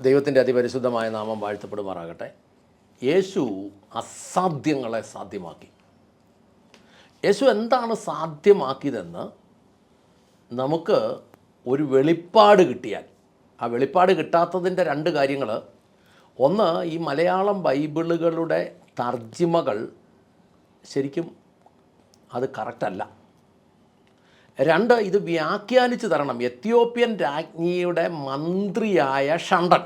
ദൈവത്തിന്റെ അതിപരിശുദ്ധമായ നാമം വാഴ്ത്തപ്പെടുമാറാകട്ടെ. യേശു അസാധ്യങ്ങളെ സാധ്യമാക്കി. യേശു എന്താണ് സാധ്യമാക്കിയതെന്ന് നമുക്ക് ഒരു വെളിപ്പാട് കിട്ടിയാൽ ആ വെളിപ്പാട് കിട്ടാത്തതിന്റെ രണ്ട് കാര്യങ്ങൾ. ഒന്ന് ഈ മലയാളം ബൈബിളുകളുടെ തർജിമകൾ ശരിക്കും അത് കറക്റ്റല്ല. രണ്ട് ഇത് വ്യാഖ്യാനിച്ചു തരണം. എത്യോപ്യൻ രാജ്ഞിയുടെ മന്ത്രിയായ ഷണ്ടൻ.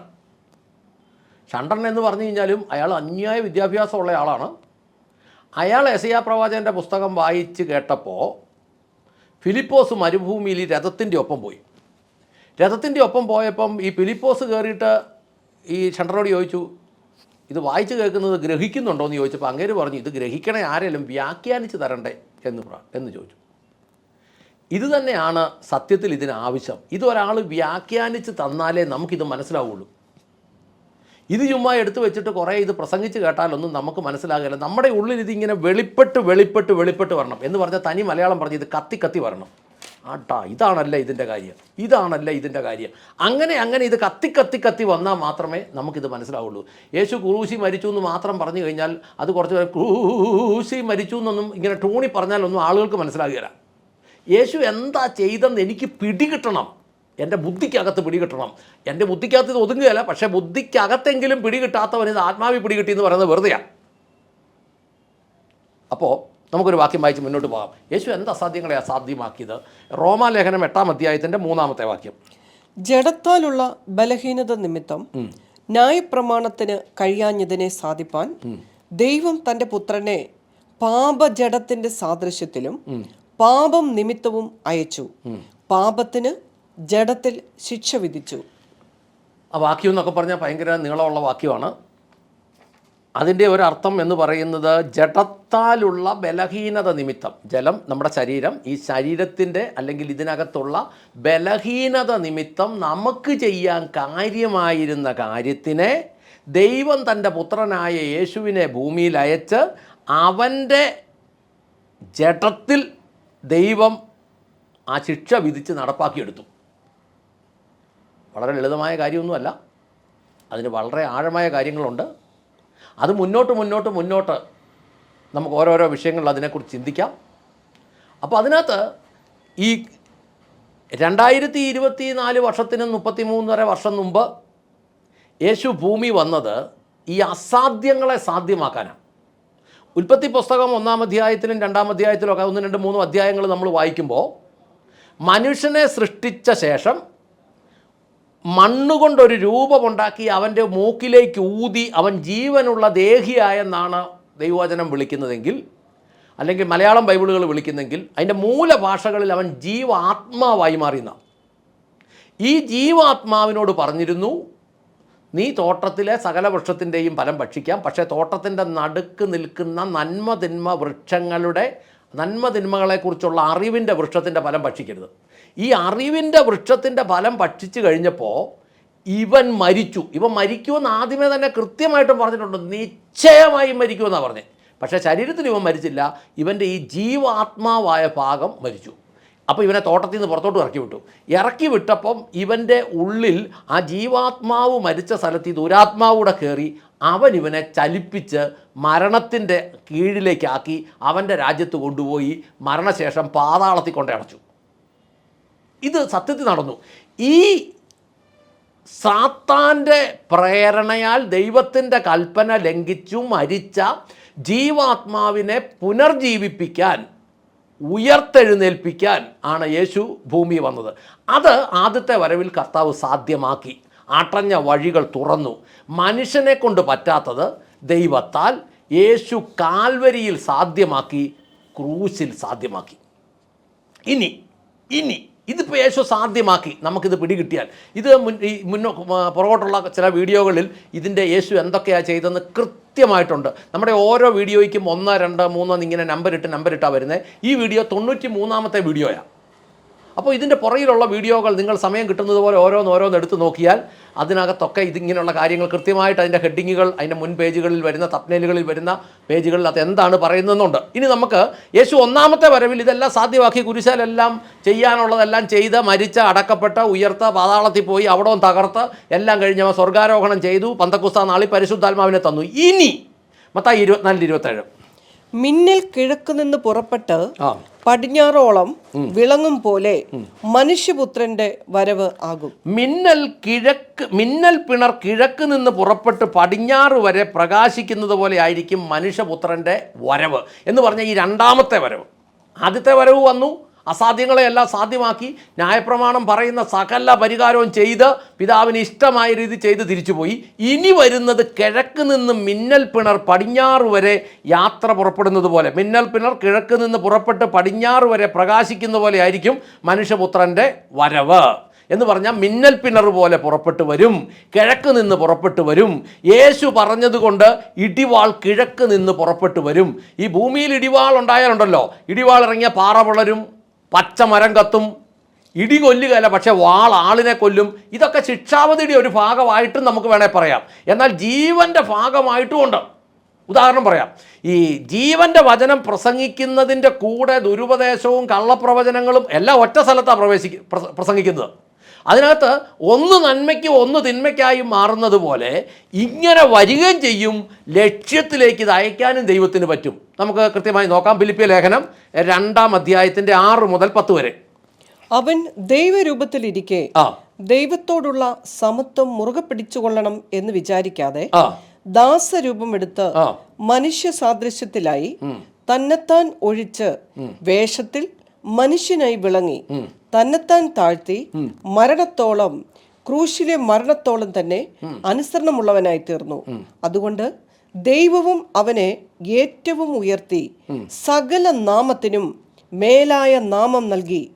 ഷണ്ടൻ എന്ന് പറഞ്ഞു കഴിഞ്ഞാലും അയാൾ അന്യായ വിദ്യാഭ്യാസമുള്ള ആളാണ്. അയാൾ എസയാ പ്രവാചകന്റെ പുസ്തകം വായിച്ച് കേട്ടപ്പോൾ ഫിലിപ്പോസ് മരുഭൂമിയിൽ രഥത്തിന്റെ ഒപ്പം പോയി. രഥത്തിന്റെ ഒപ്പം പോയപ്പം ഈ ഫിലിപ്പോസ് കയറിയിട്ട് ഈ ഷണ്ടനോട് ചോദിച്ചു ഇത് വായിച്ച് കേൾക്കുന്നത് ഗ്രഹിക്കുന്നുണ്ടോ? എന്ന് ചോദിച്ചപ്പോൾ അങ്ങേര് പറഞ്ഞു ഇത് ഗ്രഹിക്കണേ ആരെങ്കിലും വ്യാഖ്യാനിച്ച് തരണ്ടേ? എന്ന് എന്ന് ചോദിച്ചു. ഇത് തന്നെയാണ് സത്യത്തിൽ ഇതിന് ആവശ്യം. ഇതൊരാൾ വ്യാഖ്യാനിച്ച് തന്നാലേ നമുക്കിത് മനസ്സിലാവുള്ളൂ. ഇത് ചുമ്മാ എടുത്തു വെച്ചിട്ട് കുറേ ഇത് പ്രസംഗിച്ച് കേട്ടാലൊന്നും നമുക്ക് മനസ്സിലാകില്ല. നമ്മുടെ ഉള്ളിൽ ഇതിങ്ങനെ വെളിപ്പെട്ട് വെളിപ്പെട്ട് വെളിപ്പെട്ട് വരണം എന്ന് പറഞ്ഞാൽ തനി മലയാളം പറഞ്ഞ് ഇത് കത്തി കത്തി വരണം. ആട്ടാ ഇതാണല്ല ഇതിന്റെ കാര്യം. ഇതാണല്ല ഇതിന്റെ കാര്യം. അങ്ങനെ അങ്ങനെ ഇത് കത്തി കത്തി കത്തി വന്നാൽ മാത്രമേ നമുക്കിത് മനസ്സിലാവുള്ളൂ. യേശു ക്രൂശി മരിച്ചു എന്ന് മാത്രം പറഞ്ഞു കഴിഞ്ഞാൽ അത് കുറച്ച് ക്രൂശി മരിച്ചു എന്നൊന്നും ഇങ്ങനെ ടൂണി പറഞ്ഞാലൊന്നും ആളുകൾക്ക് മനസ്സിലാകുകയില്ല. യേശു എന്താ ചെയ്തെന്ന് എനിക്ക് പിടികിട്ടണം. എന്റെ ബുദ്ധിക്കകത്ത് പിടികിട്ടണം. എന്റെ ബുദ്ധിക്കകത്ത് ഇത് ഒതുങ്ങുകയല്ല പക്ഷേ ബുദ്ധിക്കകത്തെങ്കിലും പിടികിട്ടാത്തവൻ ഇത് ആത്മാവി പിടികിട്ടി എന്ന് പറയുന്നത് വെറുതെയാണ് അപ്പോൾ നമുക്കൊരു വാക്യം വായിച്ച് മുന്നോട്ട് പോകാം. യേശു എന്ത് അസാധ്യങ്ങളെ അസാധ്യമാക്കിയത്? റോമാലേഖനം എട്ടാം അധ്യായത്തിന്റെ മൂന്നാമത്തെ വാക്യം. ജഡത്താലുള്ള ബലഹീനത നിമിത്തം ന്യായപ്രമാണത്തിന് കഴിയാഞ്ഞതിനെ സാധിപ്പാൻ ദൈവം തന്റെ പുത്രനെ പാപജടത്തിന്റെ സാദൃശ്യത്തിലും പാപം നിമിത്തവും അയച്ചു. പാപത്തിന് ജഡത്തിൽ ശിക്ഷ വിധിച്ചു. ആ വാക്യം എന്നൊക്കെ പറഞ്ഞാൽ ഭയങ്കര നീളമുള്ള വാക്യമാണ്. അതിന്റെ ഒരർത്ഥം എന്ന് പറയുന്നത് ജഡത്താലുള്ള ബലഹീനത നിമിത്തം. ജലം നമ്മുടെ ശരീരം ഈ ശരീരത്തിന്റെ അല്ലെങ്കിൽ ഇതിനകത്തുള്ള ബലഹീനത നിമിത്തം നമുക്ക് ചെയ്യാൻ കാര്യമായിരുന്ന കാര്യത്തിനെ ദൈവം തന്റെ പുത്രനായ യേശുവിനെ ഭൂമിയിൽ അയച്ച് അവന്റെ ജഡത്തിൽ ദൈവം ആ ശിക്ഷ വിധിച്ച് നടപ്പാക്കിയെടുത്തു. വളരെ ലളിതമായ കാര്യമൊന്നുമല്ല. അതിന് വളരെ ആഴമായ കാര്യങ്ങളുണ്ട്. അത് മുന്നോട്ട് മുന്നോട്ട് മുന്നോട്ട് നമുക്ക് ഓരോരോ വിഷയങ്ങളിൽ അതിനെക്കുറിച്ച് ചിന്തിക്കാം. അപ്പോൾ അതിനകത്ത് ഈ രണ്ടായിരത്തി ഇരുപത്തി നാല് വർഷത്തിന് മുപ്പത്തി മൂന്നര വർഷം മുമ്പ് യേശു ഭൂമി വന്നത് ഈ അസാധ്യങ്ങളെ സാധ്യമാക്കാനാണ്. ഉൽപ്പത്തി പുസ്തകം ഒന്നാം അധ്യായത്തിലും രണ്ടാം അധ്യായത്തിലും ഒക്കെ ഒന്ന് രണ്ട് മൂന്നും അധ്യായങ്ങൾ നമ്മൾ വായിക്കുമ്പോൾ മനുഷ്യനെ സൃഷ്ടിച്ച ശേഷം മണ്ണുകൊണ്ടൊരു രൂപമുണ്ടാക്കി അവന്റെ മൂക്കിലേക്ക് ഊതി അവൻ ജീവനുള്ള ദേഹിയായെന്നാണ് ദൈവവചനം വിളിക്കുന്നതെങ്കിൽ അല്ലെങ്കിൽ മലയാളം ബൈബിളുകൾ വിളിക്കുന്നെങ്കിൽ അതിന്റെ മൂലഭാഷകളിൽ അവൻ ജീവാത്മാവായി മാറിയെന്നാണ് ഈ ജീവാത്മാവിനോട് പറഞ്ഞിരുന്നു നീ തോട്ടത്തിലെ സകല വൃക്ഷത്തിന്റെയും ഫലം ഭക്ഷിക്കാം. പക്ഷേ തോട്ടത്തിന്റെ നടുക്ക് നിൽക്കുന്ന നന്മതിന്മ വൃക്ഷങ്ങളുടെ നന്മതിന്മകളെക്കുറിച്ചുള്ള അറിവിന്റെ വൃക്ഷത്തിന്റെ ഫലം ഭക്ഷിക്കരുത്. ഈ അറിവിന്റെ വൃക്ഷത്തിന്റെ ഫലം ഭക്ഷിച്ചു കഴിഞ്ഞപ്പോൾ ഇവൻ മരിച്ചു. ഇവൻ മരിക്കുമെന്ന് ആദ്യമേ തന്നെ കൃത്യമായിട്ടും പറഞ്ഞിട്ടുണ്ട്. നിശ്ചയമായും മരിക്കുമെന്നാണ് പറഞ്ഞത്. പക്ഷേ ശരീരത്തിൽ ഇവൻ മരിച്ചില്ല. ഇവന്റെ ഈ ജീവാത്മാവായ ഭാഗം മരിച്ചു. അപ്പോൾ ഇവനെ തോട്ടത്തിൽ നിന്ന് പുറത്തോട്ട് ഇറക്കി വിട്ടു. ഇറക്കി വിട്ടപ്പം ഇവന്റെ ഉള്ളിൽ ആ ജീവാത്മാവ് മരിച്ച സ്ഥലത്ത് ഈ ദുരാത്മാവൂടെ കയറി അവൻ ഇവനെ ചലിപ്പിച്ച് മരണത്തിന്റെ കീഴിലേക്കാക്കി അവന്റെ രാജ്യത്ത് കൊണ്ടുപോയി മരണശേഷം പാതാളത്തിൽ കൊണ്ടടച്ചു ഇത് സത്യത്തിൽ നടന്നു. ഈ സാത്താന്റെ പ്രേരണയാൽ ദൈവത്തിന്റെ കൽപ്പന ലംഘിച്ചു മരിച്ച ജീവാത്മാവിനെ പുനർജീവിപ്പിക്കാൻ ഉയർത്തെഴുന്നേൽപ്പിക്കാൻ ആണ് യേശു ഭൂമി വന്നത്. അത് ആദ്യത്തെ വരവിൽ കർത്താവ് സാധ്യമാക്കി. അടഞ്ഞ വഴികൾ തുറന്നു. മനുഷ്യനെ കൊണ്ട് പറ്റാത്തത് ദൈവത്താൽ യേശു കാൽവരിയിൽ സാധ്യമാക്കി ക്രൂശിൽ സാധ്യമാക്കി. ഇനി ഇനി ഇതിപ്പോൾ യേശു സാധ്യമാക്കി നമുക്കിത് പിടികിട്ടിയാൽ. ഇത് മുൻ ഈ മുന്നോ പുറകോട്ടുള്ള ചില വീഡിയോകളിൽ ഇതിന്റെ യേശു എന്തൊക്കെയാണ് ചെയ്തതെന്ന് കൃത്യമായിട്ടുണ്ട്. നമ്മുടെ ഓരോ വീഡിയോയ്ക്കും ഒന്ന് രണ്ട് മൂന്ന് എന്നിങ്ങനെ നമ്പർ ഇട്ട് നമ്പർ ഇട്ടാണ് വരുന്നത് ഈ വീഡിയോ തൊണ്ണൂറ്റി മൂന്നാമത്തെ വീഡിയോയാണ് അപ്പോൾ ഇതിന്റെ പുറകിലുള്ള വീഡിയോകൾ നിങ്ങൾ സമയം കിട്ടുന്നത് പോലെ ഓരോന്ന് ഓരോന്ന് എടുത്ത് നോക്കിയാൽ അതിനകത്തൊക്കെ ഇതിങ്ങനെയുള്ള കാര്യങ്ങൾ കൃത്യമായിട്ട് അതിന്റെ ഹെഡിങ്ങുകൾ അതിന്റെ മുൻ പേജുകളിൽ വരുന്ന തപ്നേലുകളിൽ വരുന്ന പേജുകളിൽ അത് എന്താണ് പറയുന്നതെന്നുണ്ട്. ഇനി നമുക്ക് യേശു ഒന്നാമത്തെ വരവിൽ ഇതെല്ലാം സാധ്യമാക്കി കുരിശാലെല്ലാം ചെയ്യാനുള്ളതെല്ലാം ചെയ്ത് മരിച്ച അടക്കപ്പെട്ട ഉയർത്ത പാതാളത്തിൽ പോയി അവിടവും തകർത്ത് എല്ലാം കഴിഞ്ഞ് അവൻ സ്വർഗാരോഹണം ചെയ്തു പന്തക്കുസ്ത നാളി പരിശുദ്ധാത്മാവിനെ തന്നു. ഇനി മത്തായി ഇരുപത്തിനാലിൽ ഇരുപത്തേഴ്. മിന്നൽ കിഴക്ക് നിന്ന് പുറപ്പെട്ട് ആ. പടിഞ്ഞാറോളം വിളങ്ങും പോലെ മനുഷ്യപുത്രന്റെ വരവ് ആകും. മിന്നൽ കിഴക്ക് മിന്നൽ പിണർ കിഴക്ക് നിന്ന് പുറപ്പെട്ട് പടിഞ്ഞാറ് വരെ പ്രകാശിക്കുന്നത് പോലെ ആയിരിക്കും മനുഷ്യപുത്രന്റെ വരവ് എന്ന് പറഞ്ഞ ഈ രണ്ടാമത്തെ വരവ്. ആദ്യത്തെ വരവ് വന്നു അസാധ്യങ്ങളെയെല്ലാം സാധ്യമാക്കി ന്യായപ്രമാണം പറയുന്ന സകല പരിഹാരവും ചെയ്ത് പിതാവിന് ഇഷ്ടമായ രീതി ചെയ്ത് തിരിച്ചുപോയി. ഇനി വരുന്നത് കിഴക്ക് നിന്ന് മിന്നൽ പിണർ പടിഞ്ഞാറ് വരെ യാത്ര പുറപ്പെടുന്നത് പോലെ. മിന്നൽ പിണർ കിഴക്ക് നിന്ന് പുറപ്പെട്ട് പടിഞ്ഞാറ് വരെ പ്രകാശിക്കുന്ന പോലെ ആയിരിക്കും മനുഷ്യപുത്രന്റെ വരവ്. എന്ന് പറഞ്ഞാൽ മിന്നൽ പിണർ പോലെ പുറപ്പെട്ടു വരും കിഴക്ക് നിന്ന് പുറപ്പെട്ടു വരും. യേശു പറഞ്ഞതുകൊണ്ട് ഇടിവാൾ കിഴക്ക് നിന്ന് പുറപ്പെട്ടു വരും. ഈ ഭൂമിയിൽ ഇടിവാൾ ഉണ്ടായാലുണ്ടല്ലോ. ഇടിവാൾ ഇറങ്ങിയ പാറ വളരും പച്ച മരം കത്തും ഇടി കൊല്ലുകയല്ല പക്ഷേ വാൾ ആളിനെ കൊല്ലും. ഇതൊക്കെ ശിക്ഷാവധിയുടെ ഒരു ഭാഗമായിട്ടും നമുക്ക് വേണേൽ പറയാം. എന്നാൽ ജീവന്റെ ഭാഗമായിട്ടും ഉണ്ട്. ഉദാഹരണം പറയാം. ഈ ജീവന്റെ വചനം പ്രസംഗിക്കുന്നതിന്റെ കൂടെ ദുരുപദേശവും കള്ളപ്രവചനങ്ങളും എല്ലാം ഒറ്റ സ്ഥലത്താണ് പ്രവേശിക്ക പ്രസംഗിക്കുന്നത്. അതിനകത്ത് ഒന്ന് നന്മയ്ക്ക് ഒന്ന് തിന്മയ്ക്കായി മാറുന്നത് പോലെ ഇങ്ങനെ വരികയും ചെയ്യും ലക്ഷ്യത്തിലേക്ക് ഇത് അയക്കാനും ദൈവത്തിന് പറ്റും. നമുക്ക് കൃത്യമായി നോക്കാം ഫിലിപ്പിയ ലേഖനം രണ്ടാം അധ്യായത്തിന്റെ ആറ് മുതൽ പത്ത് വരെ. അവൻ ദൈവരൂപത്തിലിരിക്കെ ദൈവത്തോടുള്ള സമത്വം മുറുകെ പിടിച്ചുകൊള്ളണം എന്ന് വിചാരിക്കാതെ ദാസരൂപം എടുത്ത്. മനുഷ്യ സാദൃശ്യത്തിലായി തന്നെത്താൻ ഒഴിച്ച് വേഷത്തിൽ മനുഷ്യനായി വിളങ്ങി. തന്നെത്താൻ താഴ്ത്തി മരണത്തോളം ക്രൂശിലെ മരണത്തോളം തന്നെ അനുസരണമുള്ളവനായി തീർന്നു. അതുകൊണ്ട് ദൈവവും അവനെ ഏറ്റവും ഉയർത്തി സകല നാമത്തിനും മേലായ നാമം നൽകി.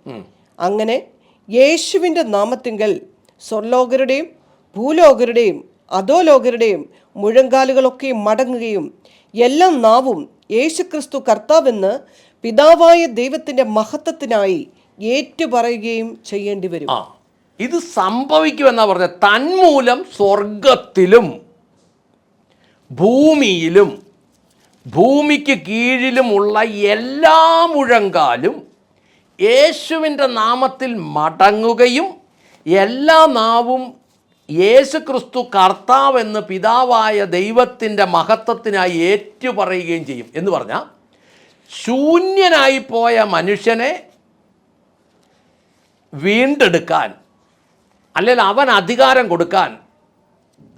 അങ്ങനെ യേശുവിന്റെ നാമത്തിങ്കൽ സ്വർലോകരുടെയും ഭൂലോകരുടെയും അധോലോകരുടെയും മുഴങ്കാലുകളൊക്കെ മടങ്ങുകയും എല്ലാം നാവും യേശുക്രിസ്തു കർത്താവെന്ന് പിതാവായ ദൈവത്തിന്റെ മഹത്വത്തിനായി ഏറ്റുപറയുകയും ചെയ്യേണ്ടി വരും. ആ ഇത് സംഭവിക്കുമെന്നാ പറഞ്ഞത് തന്മൂലം സ്വർഗത്തിലും ഭൂമിയിലും ഭൂമിക്ക് കീഴിലുമുള്ള എല്ലാ മുഴങ്കാലും യേശുവിന്റെ നാമത്തിൽ മടങ്ങുകയും എല്ലാ നാവും യേശു ക്രിസ്തു കർത്താവെന്ന് പിതാവായ ദൈവത്തിന്റെ മഹത്വത്തിനായി ഏറ്റുപറയുകയും ചെയ്യും എന്ന് പറഞ്ഞാൽ ശൂന്യനായി പോയ മനുഷ്യനെ വീണ്ടെടുക്കാൻ അല്ലെങ്കിൽ അവൻ അധികാരം കൊടുക്കാൻ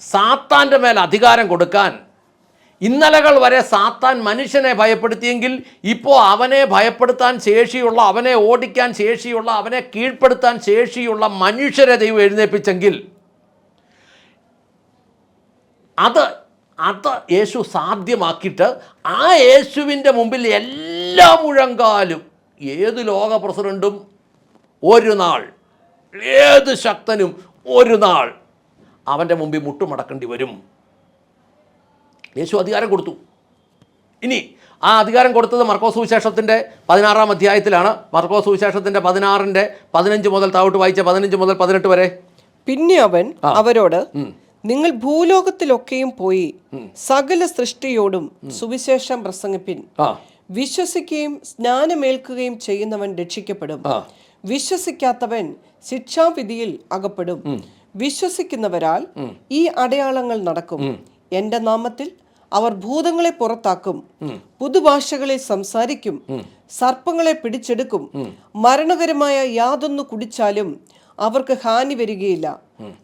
സാത്താന്റെ മേൽ അധികാരം കൊടുക്കാൻ ഇന്നലകൾ വരെ സാത്താൻ മനുഷ്യനെ ഭയപ്പെടുത്തിയെങ്കിൽ ഇപ്പോൾ അവനെ ഭയപ്പെടുത്താൻ ശേഷിയുള്ള അവനെ ഓടിക്കാൻ ശേഷിയുള്ള അവനെ കീഴ്പ്പെടുത്താൻ ശേഷിയുള്ള മനുഷ്യരെ ദൈവം എഴുന്നേൽപ്പിച്ചെങ്കിൽ അത് അത് യേശു സാധ്യമാക്കിയിട്ട് ആ യേശുവിന്റെ മുമ്പിൽ എല്ലാ മുഴങ്കാലും ഏത് ലോക പ്രസിഡന്റും ഒരു നാൾ ഏത് ശക്തനും ഒരു നാൾ അവന്റെ മുമ്പിൽ മുട്ടുമടക്കേണ്ടി വരും. യേശു അധികാരം കൊടുത്തു. ഇനി ആ അധികാരം കൊടുത്തത് മർക്കോ സുവിശേഷത്തിന്റെ പതിനാറാം അധ്യായത്തിലാണ്. മർക്കോ സുവിശേഷത്തിന്റെ പതിനാറിന്റെ പതിനഞ്ച് മുതൽ താവോട്ട് വായിച്ച പതിനഞ്ച് മുതൽ പതിനെട്ട് വരെ. പിന്നെ അവൻ അവരോട് നിങ്ങൾ ഭൂലോകത്തിലൊക്കെയും പോയി സകല സൃഷ്ടിയോടും സുവിശേഷം പ്രസംഗിപ്പിൻ. വിശ്വസിക്കുകയും സ്നാനമേൽക്കുകയും ചെയ്യുന്നവൻ രക്ഷിക്കപ്പെടും. വിശ്വസിക്കാത്തവൻ ശിക്ഷാവിധിയിൽ അകപ്പെടും. വിശ്വസിക്കുന്നവരാൽ ഈ അടയാളങ്ങൾ നടക്കും. എന്റെ നാമത്തിൽ അവർ ഭൂതങ്ങളെ പുറത്താക്കും. പുതുഭാഷകളിൽ സംസാരിക്കും. സർപ്പങ്ങളെ പിടിച്ചെടുക്കും. മരണകരമായ യാതൊന്നു കുടിച്ചാലും അവർക്ക് ഹാനി വരികയില്ല.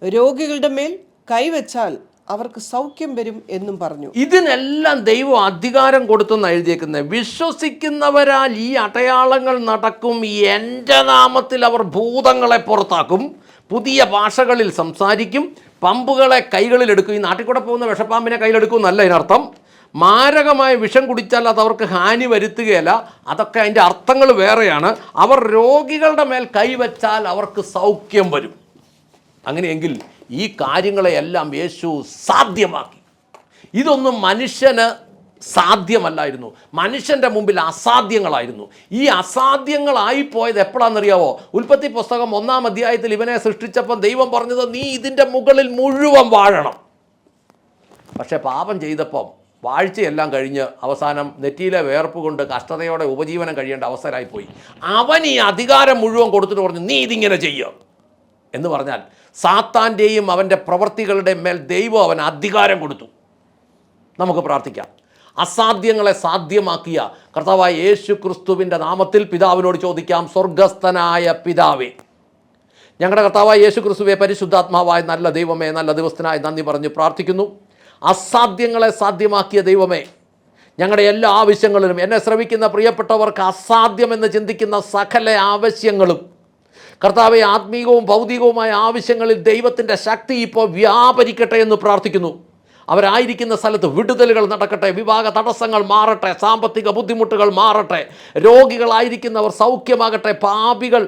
രോഗികളുടെ മേൽ കൈവച്ചാൽ അവർക്ക് സൗഖ്യം വരും എന്നും പറഞ്ഞു. ഇതിനെല്ലാം ദൈവം അധികാരം കൊടുത്തെന്ന് എഴുതിയേക്കുന്നത് വിശ്വസിക്കുന്നവരാൽ ഈ അടയാളങ്ങൾ നടക്കും. എന്റെ നാമത്തിൽ അവർ ഭൂതങ്ങളെ പുറത്താക്കും. പുതിയ ഭാഷകളിൽ സംസാരിക്കും. പമ്പുകളെ കൈകളിലെടുക്കും ഈ നാട്ടിൽ കൂടെ പോകുന്ന വിഷപ്പാമ്പിനെ കയ്യിലെടുക്കും എന്നല്ല ഇതിനർത്ഥം. മാരകമായ വിഷം കുടിച്ചാൽ അത് അവർക്ക് ഹാനി വരുത്തുകയല്ല. അതൊക്കെ അതിന്റെ അർത്ഥങ്ങൾ വേറെയാണ്. അവർ രോഗികളുടെ മേൽ കൈവച്ചാൽ അവർക്ക് സൗഖ്യം വരും. അങ്ങനെയെങ്കിൽ ഈ കാര്യങ്ങളെയെല്ലാം യേശു സാധ്യമാക്കി. ഇതൊന്നും മനുഷ്യന് സാധ്യമല്ലായിരുന്നു. മനുഷ്യന്റെ മുമ്പിൽ അസാധ്യങ്ങളായിരുന്നു. ഈ അസാധ്യങ്ങളായി പോയത് എപ്പോഴാണെന്നറിയാവോ? ഉൽപ്പത്തി പുസ്തകം ഒന്നാം അധ്യായത്തിൽ ഇവനെ സൃഷ്ടിച്ചപ്പം ദൈവം പറഞ്ഞത് നീ ഇതിന്റെ മുകളിൽ മുഴുവൻ വാഴണം. പക്ഷേ പാപം ചെയ്തപ്പം വാഴ്ചയെല്ലാം കഴിഞ്ഞ് അവസാനം നെറ്റിയിലെ വേർപ്പ് കൊണ്ട് കഷ്ടതയോടെ ഉപജീവനം കഴിയേണ്ട അവസരമായിപ്പോയി അവൻ ഈ അധികാരം മുഴുവൻ കൊടുത്തിട്ട് പറഞ്ഞു നീ ഇതിങ്ങനെ ചെയ്യുക എന്ന് പറഞ്ഞാൽ സാത്താന്റെയും അവന്റെ പ്രവൃത്തികളുടെ മേൽ ദൈവം അവൻ അധികാരം കൊടുത്തു. നമുക്ക് പ്രാർത്ഥിക്കാം. അസാധ്യങ്ങളെ സാധ്യമാക്കിയ കർത്താവായ യേശു ക്രിസ്തുവിന്റെ നാമത്തിൽ പിതാവിനോട് ചോദിക്കാം സ്വർഗസ്ഥനായ പിതാവേ. ഞങ്ങളുടെ കർത്താവായ യേശു ക്രിസ്തുവെ പരിശുദ്ധാത്മാവായ നല്ല ദൈവമേ നല്ല ദിവസത്തിനായി നന്ദി പറഞ്ഞ് പ്രാർത്ഥിക്കുന്നു. അസാധ്യങ്ങളെ സാധ്യമാക്കിയ ദൈവമേ ഞങ്ങളുടെ എല്ലാ ആവശ്യങ്ങളിലും എന്നെ ശ്രമിക്കുന്ന പ്രിയപ്പെട്ടവർക്ക് അസാധ്യമെന്ന് ചിന്തിക്കുന്ന സകല ആവശ്യങ്ങളും കർത്താവെ ആത്മീകവും ഭൗതികവുമായ ആവശ്യങ്ങളിൽ ദൈവത്തിന്റെ ശക്തി ഇപ്പോൾ വ്യാപരിക്കട്ടെ എന്ന് പ്രാർത്ഥിക്കുന്നു. അവരായിരിക്കുന്ന സ്ഥലത്ത് വിടുതലുകൾ നടക്കട്ടെ വിവാഹ തടസ്സങ്ങൾ മാറട്ടെ സാമ്പത്തിക ബുദ്ധിമുട്ടുകൾ മാറട്ടെ രോഗികളായിരിക്കുന്നവർ സൗഖ്യമാകട്ടെ പാപികൾ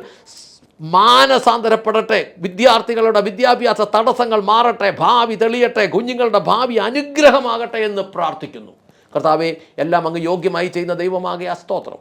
മാനസാന്തരപ്പെടട്ടെ വിദ്യാർത്ഥികളുടെ വിദ്യാഭ്യാസ തടസ്സങ്ങൾ മാറട്ടെ ഭാവി തെളിയട്ടെ കുഞ്ഞുങ്ങളുടെ ഭാവി അനുഗ്രഹമാകട്ടെ എന്ന് പ്രാർത്ഥിക്കുന്നു. കർത്താവെ എല്ലാം അങ്ങ് യോഗ്യമായി ചെയ്യുന്ന ദൈവമാകെ സ്തോത്രം.